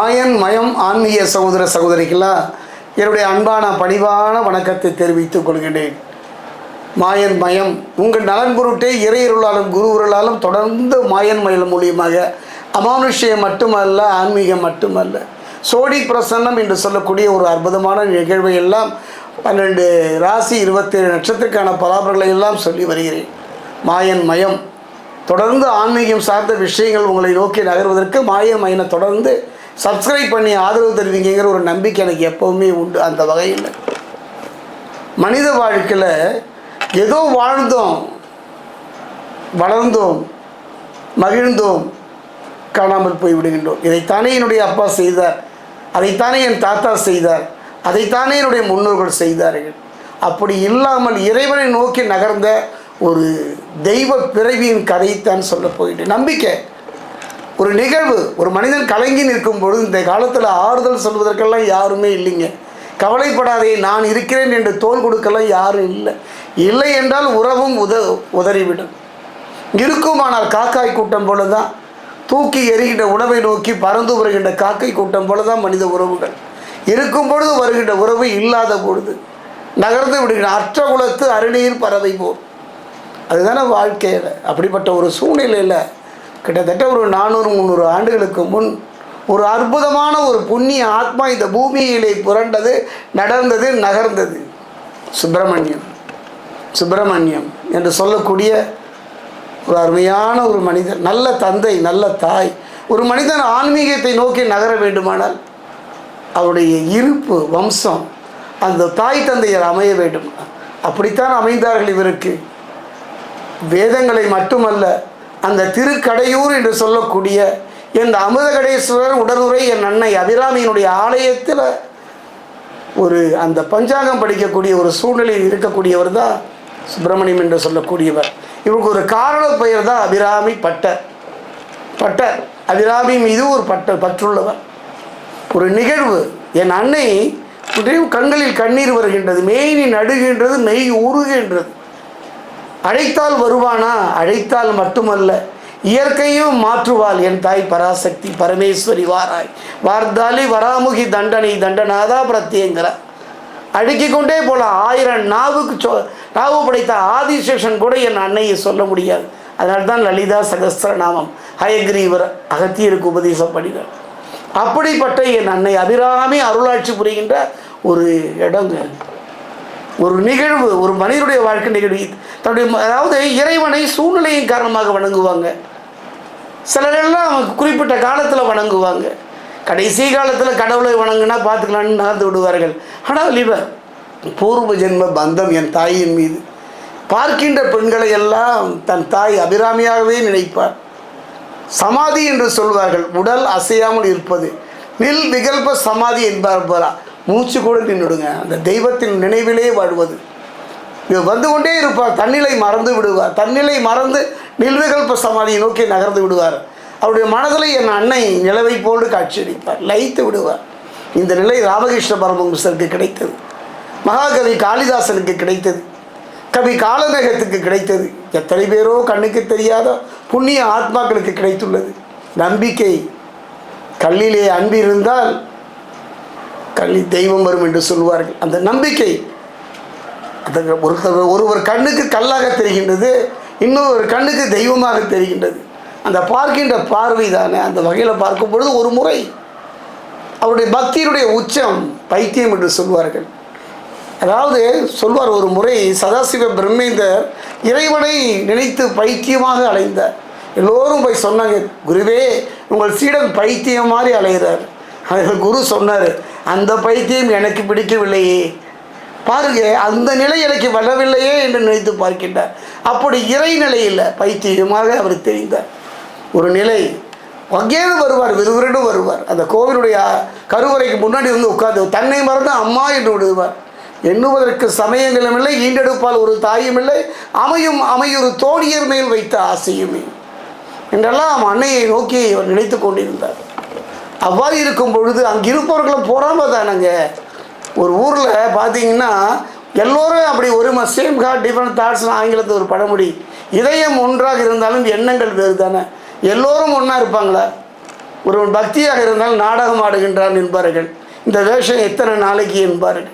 மாயன் மயம் ஆன்மீக சகோதர சகோதரிகளா என்னுடைய அன்பான பணிவான வணக்கத்தை தெரிவித்துக் கொள்கின்றேன். மாயன் மயம் உங்கள் நலன் பொருட்டே இறையருளாலும் குருவருளாலும் தொடர்ந்து மாயன் மயம் மூலியமாக அமானுஷ்யம் மட்டுமல்ல ஆன்மீகம் மட்டுமல்ல. சோடி பிரசன்னம் என்று சொல்லக்கூடிய ஒரு அற்புதமான நிகழ்வை எல்லாம் பன்னெண்டு ராசி இருபத்தேழு நட்சத்திரக்கான பலாபர்களை எல்லாம் சொல்லி வருகிறேன். மாயன் மயம் தொடர்ந்து ஆன்மீகம் சார்ந்த விஷயங்கள் உங்களை நோக்கி நகர்வதற்கு மாயன் மயனை தொடர்ந்து சப்ஸ்கிரைப் பண்ணி ஆதரவு தருவீங்கிற ஒரு நம்பிக்கை எனக்கு எப்போவுமே உண்டு. அந்த வகையில். மனித வாழ்க்கையில் ஏதோ வாழ்ந்தோம் வளர்ந்தோம் மகிழ்ந்தோம் காணாமல் போய் விடுகின்றோம். இதைத்தானே என்னுடைய அப்பா செய்தார். அதைத்தானே என் தாத்தா செய்தார். அதைத்தானே என்னுடைய முன்னோர்கள் செய்தார்கள். அப்படி இல்லாமல் இறைவனை நோக்கி நகர்ந்த ஒரு தெய்வ பிறவியின் கதைத்தான் சொல்ல போயிட்டு நம்பிக்கை. ஒரு நிகழ்வு ஒரு மனிதன் கலங்கி நிற்கும் பொழுது இந்த காலத்தில் ஆறுதல் சொல்வதற்கெல்லாம் யாருமே இல்லைங்க. கவலைப்படாதே நான் இருக்கிறேன் என்று தோல் கொடுக்கலாம் யாரும் இல்லை. இல்லை என்றால் உறவும் உத உதறிவிடும். இருக்குமானால் காக்காய் கூட்டம் போல தான் தூக்கி எறிகின்ற உணவை நோக்கி பறந்து வருகின்ற காக்கை கூட்டம் போல தான் மனித உறவுகள். இருக்கும் பொழுது வருகின்ற உறவு இல்லாத பொழுது நகர்ந்து விடுகின்ற அற்ற குலத்து அருணியில் பறவை போல். அதுதானே வாழ்க்கையில். அப்படிப்பட்ட ஒரு சூழ்நிலையில் கிட்டத்தட்ட ஒரு நானூறு முந்நூறு ஆண்டுகளுக்கு முன் ஒரு அற்புதமான ஒரு புண்ணிய ஆத்மா இந்த பூமியிலே புரண்டது நடந்தது நகர்ந்தது. சுப்பிரமணியம். சுப்பிரமணியம் என்று சொல்லக்கூடிய ஒரு அருமையான ஒரு மனிதன் நல்ல தந்தை நல்ல தாய். ஒரு மனிதன் ஆன்மீகத்தை நோக்கி நகர வேண்டுமானால் அவருடைய இருப்பு வம்சம் அந்த தாய் தந்தையர் அமைய வேண்டும். அப்படித்தான் அமைந்தார்கள் இவருக்கு. வேதங்களை மட்டுமல்ல அந்த திருக்கடையூர் என்று சொல்லக்கூடிய இந்த அமிர்தகடேஸ்வரர் உடனுரை என் அன்னை அபிராமியினுடைய ஆலயத்தில் ஒரு அந்த பஞ்சாங்கம் படிக்கக்கூடிய ஒரு சூழ்நிலையில் இருக்கக்கூடியவர் தான் சுப்பிரமணியம் என்று சொல்லக்கூடியவர். இவருக்கு ஒரு காரண பெயர் தான் அபிராமி பட்டர். பட்டர். அபிராமி மீது ஒரு பட்டர் பற்றுள்ளவர். ஒரு நிகழ்வு. என் அன்னை கண்களில் கண்ணீர் வருகின்றது மெய்னி நடுகின்றது மெய் ஊறுகின்றது. அழைத்தால் வருவானா? அழைத்தால் மட்டுமல்ல இயற்கையும் மாற்றுவாள் என் தாய் பராசக்தி பரமேஸ்வரி வாராய். வார்த்தாலி வராமுகி தண்டனை தண்டனாதா பிரத்யங்கிறார் அடுக்கிக் கொண்டே போகலாம் ஆயிரம் நாவுக்கு சொ நாவு படைத்த ஆதிசேஷன் கூட என் அன்னையை சொல்ல முடியாது. அதனால தான் லலிதா சகஸ்திரநாமம் ஹயக்ரீவர் அகத்தியருக்கு உபதேசம் பண்ணினார். அப்படிப்பட்ட என் அன்னை அபிராமி அருளாட்சி புரிகின்ற ஒரு இடங்க ஒரு நிகழ்வு ஒரு மனிதனுடைய வாழ்க்கை நிகழ்வு. தன்னுடைய அதாவது இறைவனை சூழ்நிலையின் காரணமாக வணங்குவாங்க. சிலரெல்லாம் குறிப்பிட்ட காலத்தில் வணங்குவாங்க. கடைசி காலத்தில் கடவுளை வணங்குனா பார்த்துக்கலான்னு நகர்ந்து விடுவார்கள். ஆனால் இவர் பூர்வ ஜென்ம பந்தம் என் தாயின் மீது. பார்க்கின்ற பெண்களை எல்லாம் தன் தாய் அபிராமியாகவே நினைப்பார். சமாதி என்று சொல்வார்கள். உடல் அசையாமல் இருப்பது. நில் விகல்ப சமாதி என்பார் போலா. மூச்சு கூட நின்றுடுங்க அந்த தெய்வத்தின் நினைவிலே வாழ்வது. இவர் வந்து கொண்டே இருப்பார் தன்னிலை மறந்து விடுவார். தன்னிலை மறந்து நில்விகல்ப சமாதியை நோக்கி நகர்ந்து விடுவார். அவருடைய மனதில் என் அன்னை நிலவை போன்று காட்சியளிப்பார். லயித்து விடுவார். இந்த நிலை ராமகிருஷ்ண பரமஹம்சருக்கு கிடைத்தது. மகாகவி காளிதாசனுக்கு கிடைத்தது. கவி காலநேகத்துக்கு கிடைத்தது. எத்தனை பேரோ கண்ணுக்கு தெரியாத புண்ணிய ஆத்மாக்களுக்கு கிடைத்துள்ளது. நம்பிக்கை கல்லிலே அன்பு இருந்தால் கல்லி தெய்வம் வரும் என்று சொல்வார்கள் அந்த நம்பிக்கை அந்த ஒருத்தர் ஒருவர் கண்ணுக்கு கல்லாக தெரிகின்றது இன்னொரு கண்ணுக்கு தெய்வமாக தெரிகின்றது. அந்த பார்க்கின்ற பார்வை தானே அந்த வகையில் பார்க்கும் பொழுது ஒரு முறை அவருடைய பக்தியினுடைய உச்சம் பைத்தியம் என்று சொல்வார்கள் அதாவது சொல்வார் ஒரு முறை சதாசிவ பிரம்மேந்தர் இறைவனை நினைத்து பைத்தியமாக அலைந்தார் எல்லோரும் போய் சொன்னாங்க குருவே உங்கள் சீடன் பைத்தியம் மாதிரி அலைகிறார் அவர்கள் குரு சொன்னார் அந்த பைத்தியம் எனக்கு பிடிக்கவில்லையே. பாருங்க அந்த நிலை எனக்கு வரவில்லையே என்று நினைத்து பார்க்கின்றார். அப்படி இறை நிலையில் பைத்தியமாக அவர் தெரிந்தார். ஒரு நிலை அங்கேயும் வருவார் விறுவிறுன்னு வருவார். அந்த கோவிலுடைய கருவறைக்கு முன்னாடி வந்து உட்கார்ந்து தன்னை மறந்து அம்மா என்று விடுவார். எண்ணுவதற்கு சமயங்களும் இல்லை ஈண்டெடுப்பால் ஒரு தாயும் இல்லை அமையும் அமையொரு தோழியர் மேல் வைத்த ஆசையுமே என்றெல்லாம் அன்னையை நோக்கி அவர் நினைத்து கொண்டிருந்தார். அவ்வாறு இருக்கும் பொழுது அங்கே இருப்பவர்களும் பொறாம தானங்க. ஒரு ஊரில் பார்த்தீங்கன்னா எல்லோரும் அப்படி ஒரு சேம் ஹார்ட் டிஃப்ரெண்ட் தாட்ஸ்னு ஆங்கிலத்தில் ஒரு பழமொழி இதயம் ஒன்றாக இருந்தாலும் எண்ணங்கள் வேறு தானே. எல்லோரும் ஒன்றா இருப்பாங்களா? ஒருவன் பக்தியாக இருந்தால் நாடகம் ஆடுகின்றான் என்பார்கள். இந்த வேஷம் எத்தனை நாளைக்கு என்பார்கள்.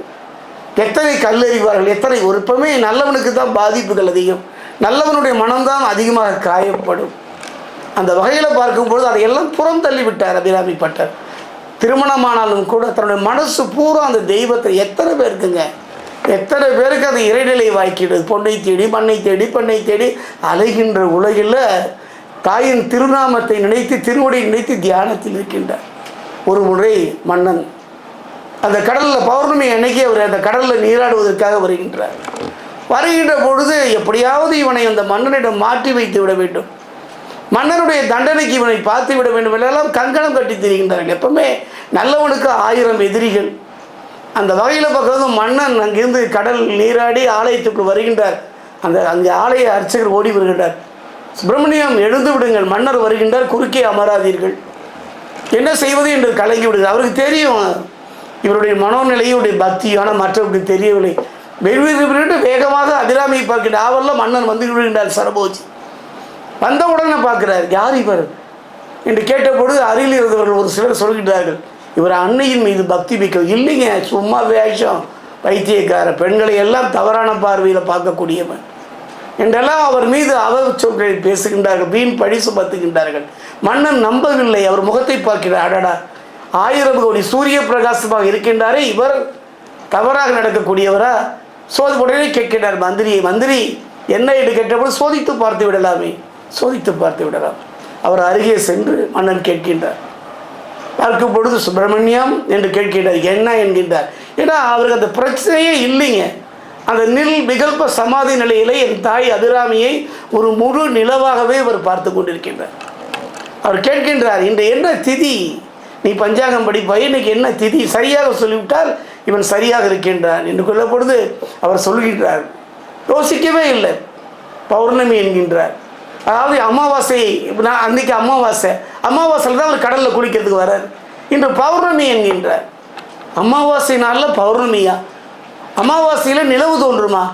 எத்தனை கல்லறிவார்கள் எத்தனை ஒரு எப்பவுமே நல்லவனுக்கு தான் பாதிப்புகள் அதிகம். நல்லவனுடைய மனம்தான் அதிகமாக காயப்படும். அந்த வகையில் பார்க்கும்பொழுது அதையெல்லாம் புறம் தள்ளிவிட்டார் அபிராமி பட்டர். திருமணமானாலும் கூட தன்னுடைய மனசு பூரா அந்த தெய்வத்தை எத்தனை பேருக்குங்க? எத்தனை பேருக்கு அது இறைநிலை வாய்க்கிடுது? பொன்னை தேடி மண்ணை தேடி பெண்ணை தேடி அலைகின்ற உலகில் தாயின் திருநாமத்தை நினைத்து திருவடியை நினைத்து தியானத்தில் இருக்கின்றார். ஒரு முறை மன்னன் அந்த கடலில் பௌர்ணமி அன்னைக்கு அவர் அந்த கடலில் நீராடுவதற்காக வருகின்றார். வருகின்ற பொழுது எப்படியாவது இவனை அந்த மன்னனிடம் மாற்றி வைத்து விட வேண்டும். மன்னனுடைய தண்டனைக்கு இவனை பார்த்து விட வேண்டும் என்றெல்லாம் கங்கணம் கட்டி திரிகின்றார்கள் எப்பவுமே நல்லவனுக்கு ஆயிரம் எதிரிகள் அந்த வகையில் பார்க்கறது மன்னன் அங்கிருந்து கடல் நீராடி ஆலயத்துக்குள் வருகின்றார் அந்த அங்கே ஆலய அர்ச்சகர் ஓடி வருகின்றார் சுப்பிரமணியம் எழுந்து விடுங்கள் மன்னர் வருகின்றார் குறுக்கே அமராதீர்கள் என்ன செய்வது என்று கலங்கி விடுது அவருக்கு தெரியும் இவருடைய மனோநிலையுடைய பக்தி ஆனால் மற்றவர்களுக்கு தெரியவில்லை வெறுவிட்டு வேகமாக அதிராமையை பார்க்கின்ற ஆவலில் மன்னன் வந்து விடுகின்றார் சரபோஜி வந்தவுடனே பார்க்குறாரு யார் இவர்? என்று கேட்டபொழுது அருகில் இருந்தவர்கள் ஒரு சிலர் சொல்கிறார்கள் இவர் அன்னையின் மீது பக்தி மிக்க இல்லைங்க சும்மா வேஷம். வைத்தியக்கார பெண்களை எல்லாம் தவறான பார்வையில் பார்க்கக்கூடியவன். என்றெல்லாம் அவர் மீது அவ சொற்களை பேசுகின்றார்கள் வீண் பழி சுமத்துகின்றார்கள். மன்னன் நம்பவில்லை அவர் முகத்தை பார்க்கிறார் அடடா ஆயிரம் கோடி சூரிய பிரகாசமாக இருக்கின்றாரே இவர் தவறாக நடக்கக்கூடியவரா? சோதி உடனே கேட்கின்றார் மந்திரியை மந்திரி என்ன என்று கேட்டபோது சோதித்து பார்த்து விடலாமே. சோதித்து பார்த்து விடலாம். அவர் அருகே சென்று மன்னன் கேட்கின்றார். பார்க்கும் பொழுது சுப்பிரமணியம் என்று கேட்கின்றார். என்ன? என்கின்றார். ஏன்னா அவருக்கு அந்த பிரச்சனையே இல்லைங்க. அந்த நில் விகல்ப சமாதி நிலையிலே என் தாய் அபிராமியை ஒரு முழு நிலவாகவே அவர் பார்த்து கொண்டிருக்கின்றார். அவர் கேட்கின்றார் இந்த என்ன திதி? நீ பஞ்சாங்கம் படிப்பாய். இன்னைக்கு என்ன திதி? சரியாக சொல்லிவிட்டால் இவன் சரியாக இருக்கின்றான். என்று கொள்ள பொழுது அவர் சொல்கின்றார் யோசிக்கவே இல்லை. பௌர்ணமி என்கின்றார். அதாவது அமாவாசை நான் அன்னைக்கு அமாவாசை. அமாவாசையில் தான் அவர் கடலில் குளிக்கிறதுக்கு வரார் இன்று பௌர்ணமி என்கின்றார். அமாவாசை நாளில் பௌர்ணமியா? அமாவாசையில் நிலவு தோன்றுமா?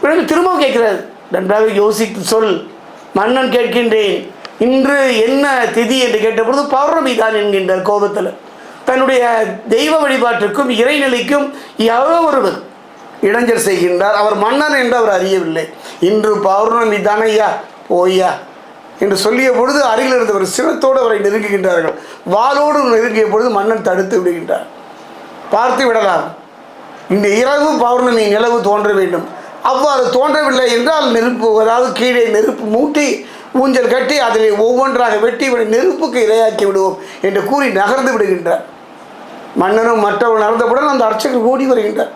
பிறகு திரும்ப கேட்கிறார். நன்றாக யோசித்து சொல். மன்னன் கேட்கின்றேன். இன்று என்ன திதி என்று கேட்டபொழுது பௌர்ணமி தான் என்கின்றார் கோபத்தில். தன்னுடைய தெய்வ வழிபாட்டுக்கும் இறைநிலைக்கும் யாரோ ஒருவர் இளைஞர் செய்கின்றார். அவர் மன்னன் என்று அவர் அறியவில்லை. இன்று பௌர்ணமி தானையா போய்யா என்று சொல்லிய பொழுது அருகில் இருந்தவர் சிரத்தோடு அவரை நெருங்குகின்றார்கள். வாளோடு நெருங்கிய பொழுது மன்னன் தடுத்து விடுகின்றார் பார்த்து விடலாம். இந்த இரவு பௌர்ணமி நிலவு தோன்ற வேண்டும். அவ்வாறு தோன்றவில்லை என்றால் நெருப்பு அதாவது கீழே நெருப்பு மூட்டி ஊஞ்சல் கட்டி அதனை ஒவ்வொன்றாக வெட்டி இவனை நெருப்புக்கு இரையாக்கி விடுவோம் என்று கூறி நகர்ந்து விடுகின்றார். மன்னனும் மற்றவர்கள் நடந்தவுடன் அந்த அர்ச்சகர் ஓடி வருகின்றார்.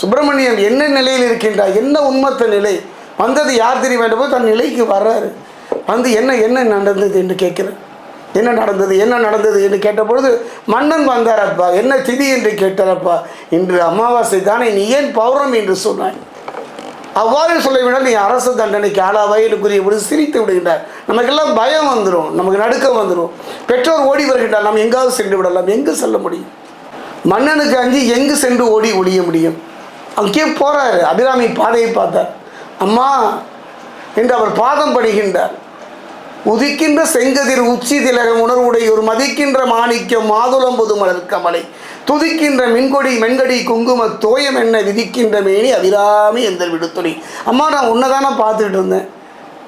சுப்பிரமணியன் என்ன நிலையில் இருக்கின்றார்? என்ன உண்மத்த நிலை? வந்தது யார் தெரிய வேண்டுமோ தன் நிலைக்கு வர்றாரு. வந்து என்ன என்ன நடந்தது என்று கேட்குறேன் என்ன நடந்தது என்ன நடந்தது என்று கேட்டபொழுது மன்னன் வந்தாரப்பா என்ன திதி என்று கேட்டாரப்பா? இன்று அமாவாசை தானே நீ ஏன் பௌர்ணமி என்று சொன்னாய்? அவ்வாறு சொல்லிவிடால் நீ அரசு தண்டனைக்கு ஆளாவாய் என்று கூறிய சிரித்து விடுகின்றார். நமக்கெல்லாம் பயம் வந்துடும் நமக்கு நடுக்கம் வந்துடும் பெற்றோர் ஓடி வருகின்றார் நாம் எங்காவது சென்று விடலாம் எங்கு செல்ல முடியும்? மன்னனுக்கு அஞ்சு எங்கு சென்று ஓடி ஒழிய முடியும்? அங்கே போகிறார் அபிராமி பாதையை பார்த்தார். அம்மா என்று அவர் பாதம் படுகின்றார் உதிக்கின்ற செங்கதிர் உச்சி திலகம் உணர்வுடையோர் மதிக்கின்ற மாணிக்கம் மாதுளம் புதுமலர் கமலை. துதிக்கின்ற மின்கொடி மென்கடி குங்கும தோயம் என்ன விதிக்கின்ற மேனி அபிராமி எந்த விடுத்துணி. அம்மா நான் உன்னை தானே பார்த்துட்டு இருந்தேன்.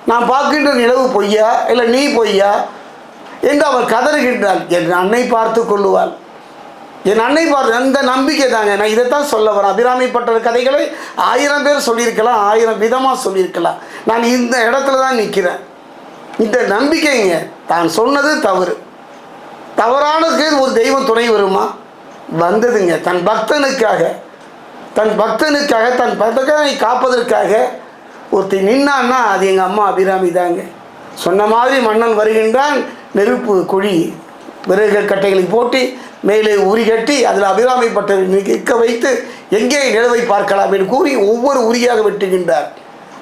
நான் பார்க்கின்ற நிலவு பொய்யா இல்லை நீ பொய்யா? என்று அவர் கதறுகின்றாள் என் அன்னை பார்த்து கொள்ளுவாள். என் அன்னை பார்த்து அந்த நம்பிக்கை தாங்க. நான் இதைத்தான் சொல்ல வரேன். அபிராமிப்பட்ட கதைகளை ஆயிரம் பேர் சொல்லியிருக்கலாம் ஆயிரம் விதமாக சொல்லியிருக்கலாம். நான் இந்த இடத்துல தான் நிற்கிறேன் இந்த நம்பிக்கைங்க தான் சொன்னது தவறு. தவறானதுக்கு ஒரு தெய்வம் துணை வருமா? வந்ததுங்க. தன் பக்தனுக்காக தன் பக்தனுக்காக தன் பக்தனை காப்பதற்காக ஒருத்தி நின்னான்னா அது எங்கள் அம்மா அபிராமி தாங்க. சொன்ன மாதிரி மன்னன் வருகின்றான் நெருப்பு குழி விறகு கட்டைகளை போட்டு மேலே உரி கட்டி அதில் அபிராமிப்பட்ட நிற்க வைத்து எங்கே நிலவை பார்க்கலாம் என்று கூறி ஒவ்வொரு உரியாக வெட்டுகின்றார்.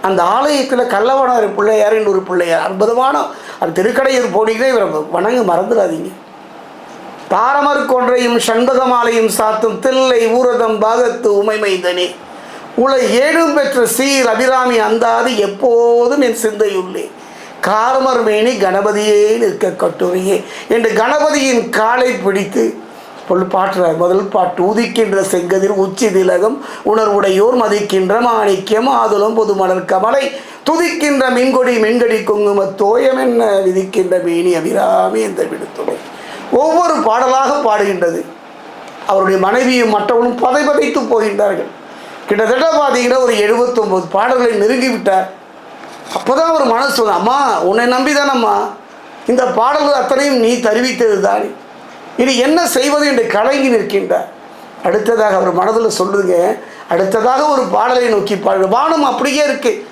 அந்த ஆலயத்தில் கள்ளவனார் பிள்ளையார் என்று ஒரு பிள்ளையார். அற்புதமான அந்த திருக்கடையூர் போனீங்களே இவரை வணங்க மறந்துடாதீங்க. தாரமர் கொன்றையும் சண்பகமாலையும் சாத்தும் தில்லை ஊரதம் பாகத்து உமைமைந்தனே உலை ஏழும் பெற்ற சீர் அபிராமி அந்தாது எப்போதும் என் சிந்தையுள்ளே. காரமர் மேனி கணபதியே நிற்க கட்டுரையே என்று கணபதியின் காலை பிடித்து பொல் பாட்டுறார் முதல் பாட்டு உதிக்கின்ற செங்கதிர் உச்சி திலகம் உணர்வுடையோர் மதிக்கின்ற மாணிக்கம் ஆதுலம் பொதுமலர் கமலை துதிக்கின்ற மின்கொடி மின்கடி குங்கும தோயம் என்ன விதிக்கின்ற மேனி அபிராமி என்ற விடுத்துறை ஒவ்வொரு பாடலாக பாடுகின்றது. அவருடைய மனைவியும் மற்றவனும் பதை பதைத்து போகின்றார்கள். கிட்டத்தட்ட பார்த்தீங்கன்னா ஒரு எழுபத்தொம்போது பாடல்களை நெருங்கி விட்டார் அப்போதான் அவர் மனசு அம்மா உன்னை நம்பி தானம்மா இந்த பாடல்கள் அத்தனையும் நீ தருவித்தது தானே இனி என்ன செய்வது என்று கலங்கி நிற்கின்றார். அடுத்ததாக அவர் மனதில் சொல்லுங்க அடுத்ததாக ஒரு பாடலை நோக்கி பாடு வானம் அப்படியே இருக்குது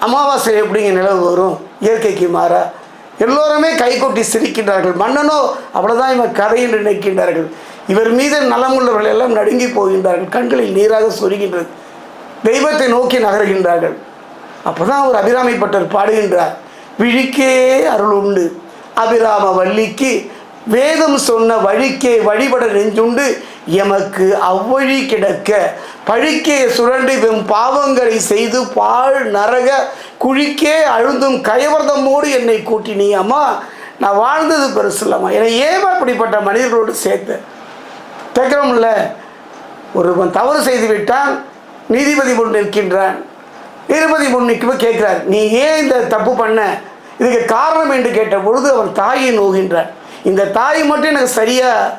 அமாவாசை எப்படிங்க நிலவு வரும்? இயற்கைக்கு மாறா. எல்லோருமே கைகொட்டி சிரிக்கின்றார்கள். மன்னனோ அவ்வளோதான் இவன் கதை என்று நினைக்கின்றார்கள். இவர் மீது நலமுள்ளவர்கள் எல்லாம் நடுங்கி போகின்றார்கள். கண்களில் நீராக சொருகின்றது. தெய்வத்தை நோக்கி நகர்கின்றார்கள். அப்பதான் அவர் அபிராமிப்பட்டர் பாடுகின்றார். விழிக்கே அருள் உண்டு. அபிராம வள்ளிக்கு வேதம் சொன்ன வழிக்கே வழிபட நெஞ்சுண்டு எமக்கு அவ்வழி கிடக்க. பழிக்கே சுரண்டு வெம் பாவங்களை செய்து பாழ் நரக குழிக்கே அழுந்தும் கயவர்தமோடு என்னை கூட்டினீ அம்மா நான் வாழ்ந்தது பெருசு இல்லைம்மா என்னை ஏமா அப்படிப்பட்ட மனிதர்களோடு சேர்த்தேன் கேட்குறோம்ல. ஒருவன் தவறு செய்து விட்டான் நீதிபதி முன் நிற்கின்றான். நீதிபதி முன் நிற்கும் கேட்கிறார் நீ ஏன் இந்த தப்பு பண்ண? இதுக்கு காரணம்? என்று கேட்ட பொழுது அவன் தாயை நோகின்றான். இந்த தாய் மட்டும் எனக்கு சரியாக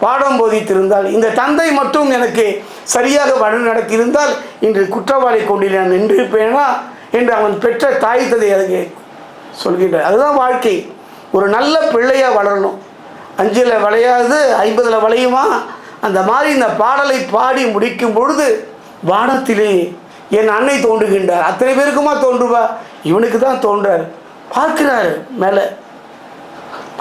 பாடம் போதித்திருந்தால் இந்த தந்தை மட்டும் எனக்கு சரியாக வழி நடத்தியிருந்தால் இன்று குற்றவாளி கொண்டில் நான் நின்றிருப்பேனா என்று அவன் பெற்ற தாய் தந்தை அதுக்கு சொல்கின்றார். அதுதான் வாழ்க்கை. ஒரு நல்ல பிள்ளையாக வளரணும். அஞ்சில் விளையாது ஐம்பதில் விளையுமா? அந்த மாதிரி இந்த பாடலை பாடி முடிக்கும் பொழுது வானத்திலே என் அன்னை தோன்றுகின்றார். அத்தனை பேருக்குமா தோன்றுவா? இவனுக்கு தான் தோன்றார். பார்க்கிறார் மேலே.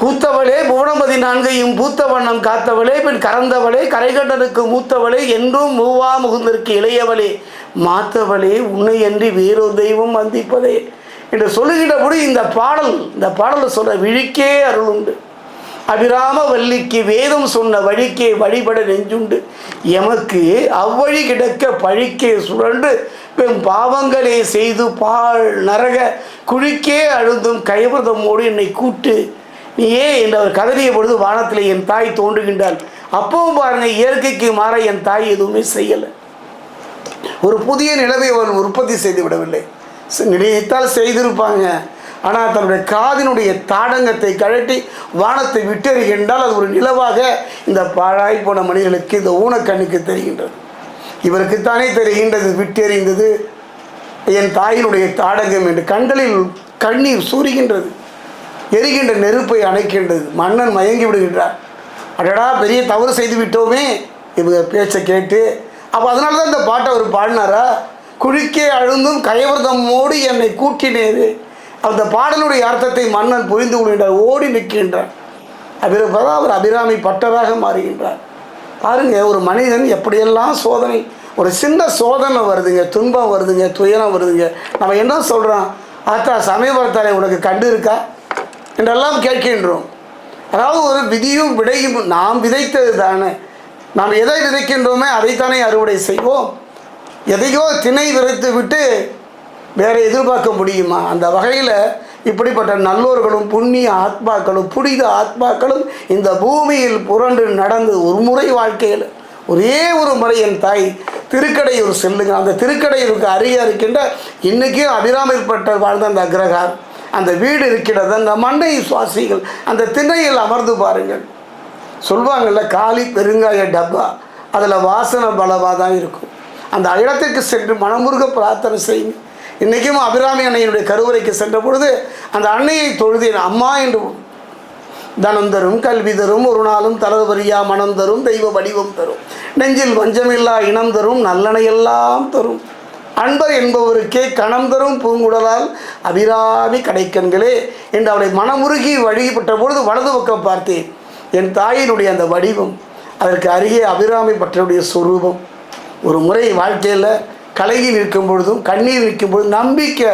கூத்தவளே புவனபதி நான்கையும் பூத்த வண்ணம் காத்தவளே பின் கறந்தவளே கரைகண்டனுக்கு மூத்தவளே என்றும் மூவா முகுந்திற்கு இளையவளே. மாத்தவளே உன்னை அன்றி வேறொரு தெய்வம் வந்திப்பதே. என்று சொல்லுகின்றபடி இந்த பாடல் இந்த பாடலை சொல்ல விழிக்கே அருள் உண்டு அபிராம வள்ளிக்கு வேதம் சொன்ன வழிக்கே வழிபட நெஞ்சுண்டு. எமக்கு அவ்வழி கிடக்க பழிக்கே சுழண்டு பெண் பாவங்களே செய்து பாழ் நரக குழிக்கே அழுந்தும் கைவிரதமோடு என்னை கூட்டு. நீ ஏன் என்று அவர் கதறிய பொழுது வானத்தில் என் தாய் தோன்றுகின்றாள். அப்பவும் பாருங்க இயற்கைக்கு மாற என் தாய் எதுவுமே செய்யலை. ஒரு புதிய நிலவை அவர் உற்பத்தி செய்து விடவில்லை. நினைத்தால் செய்திருப்பாங்க. ஆனால் தன்னுடைய காதினுடைய தாடங்கத்தை கழட்டி வானத்தை விட்டறிகின்றால் அது ஒரு நிலவாக இந்த பாழாய் போன மனிதர்களுக்கு இந்த ஊனக்கண்ணுக்கு தெரிகின்றது. இவருக்குத்தானே தெரிகின்றது விட்டெறிந்தது. என் தாயினுடைய தாடகம் என்று கண்களில் கண்ணீர் சூறுகின்றது. எரிகின்ற நெருப்பை அணைக்கின்றது. மன்னன் மயங்கி விடுகின்றார் அடடா பெரிய தவறு செய்து விட்டோமே இவங்க பேச்சை கேட்டு. அப்போ அதனால தான் இந்த பாட்டை அவர் பாடினாரா? குழிக்கே அழுந்தும் கயவர்தமோடு என்னை கூட்டினேரு. அந்த பாடலுடைய அர்த்தத்தை மன்னன் புரிந்து கொள்கின்றார் ஓடி நிற்கின்றார் அபிரபதா அவர் அபிராமி பட்டராக மாறுகின்றார். பாருங்க ஒரு மனிதன் எப்படியெல்லாம் சோதனை ஒரு சின்ன சோதனை வருதுங்க துன்பம் வருதுங்க துயரம் வருதுங்க. நம்ம என்ன சொல்கிறோம் ஆத்தா சமயபுரத்தாலே உனக்கு கண்டு இருக்கா? என்றெல்லாம் கேட்கின்றோம். அதாவது ஒரு விதியும் விடையும் நாம் விதைத்தது தானே நாம் எதை விதைக்கின்றோமே அதைத்தானே அறுவடை செய்வோம். எதையோ திணை விதைத்து விட்டு வேற எதிர்பார்க்க முடியுமா? அந்த வகையில் இப்படிப்பட்ட நல்லோர்களும் புண்ணிய ஆத்மாக்களும் புனித ஆத்மாக்களும் இந்த பூமியில் புரண்டு நடந்து ஒரு முறை வாழ்க்கையில் ஒரே ஒரு முறை என் தாய் திருக்கடையூர் செல்லுங்க. அந்த திருக்கடையூருக்கு அருகே இருக்கின்ற இன்றைக்கும் அபிராமிப்பட்டர் வாழ்ந்த அந்த அக்ரஹார் அந்த வீடு இருக்கிறது அந்த மண்டை சுவாசிகள் அந்த திண்ணையில் அமர்ந்து பாருங்கள். சொல்வாங்கள்ல காலி பெருங்காய டப்பா அதில் வாசனை பலவாக தான் இருக்கும். அந்த இடத்திற்கு சென்று மனமுருக பிரார்த்தனை செய்யுங்க. இன்றைக்கும் அபிராமி அன்னையினுடைய கருவறைக்கு சென்ற பொழுது அந்த அன்னையை தொழுதேன் அம்மா என்று தனம் தரும் கல்வி தரும் ஒரு நாளும் தளர்வரியா மனம் தரும் தெய்வ வடிவம் தரும். நெஞ்சில் வஞ்சமில்லா இனம் தரும் நல்லனையெல்லாம் தரும். அன்பர் என்பவருக்கே கணம் தரும் பூங்குடலால் அபிராமி கடைக்கண்களே என்று அவளை மனமுருகி வழிபட்ட பொழுது வலது பக்கம் பார்த்தேன் என் தாயினுடைய அந்த வடிவம் அதற்கு அருகே அபிராமி பற்றனுடைய சொரூபம். ஒரு முறை வாழ்க்கையில் கலையில் நிற்கும் பொழுதும் கண்ணீர் நிற்கும் பொழுதும் நம்பிக்கை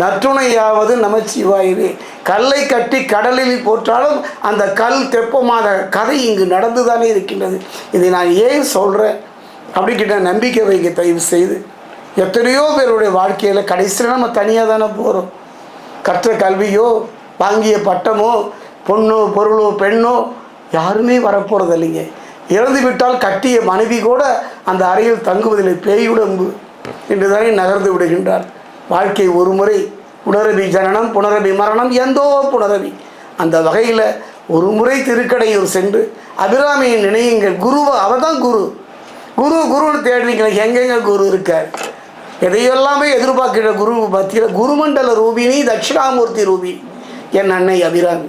நற்றுணையாவது நமச்சிவாயுவே. கல்லை கட்டி கடலில் போற்றாலும் அந்த கல் தெப்பமான கதை இங்கு நடந்துதானே இருக்கின்றது. இதை நான் ஏன் சொல்கிறேன் அப்படிக்கிட்ட நம்பிக்கை வைக்க தயவு செய்து எத்தனையோ பேருடைய வாழ்க்கையில் கடைசியில் நம்ம தனியாக தானே போகிறோம் கற்ற கல்வியோ வாங்கிய பட்டமோ பொண்ணோ பொருளோ பெண்ணோ யாருமே வரப்போகிறது இல்லைங்க. இறந்து விட்டால் கட்டிய மனைவி கூட அந்த அறையில் தங்குவதில்லை. பேயுடம்பு என்று தானே நகர்ந்து விடுகின்றார். வாழ்க்கை ஒரு முறை புனரபி ஜனனம் புனரபி மரணம் எந்தோ புனரபி. அந்த வகையில் ஒரு முறை திருக்கடையூர் சென்று அபிராமியை நினையுங்கள் குருவை அவதான் குரு. குரு குருன்னு தேடுறீங்களே எங்கெங்க குரு இருக்கார்? எதையெல்லாமே எதிர்பார்க்கிற குரு மத்தியில் குருமண்டல ரூபினி தட்சிணாமூர்த்தி ரூபினி என் அன்னை அபிராமி.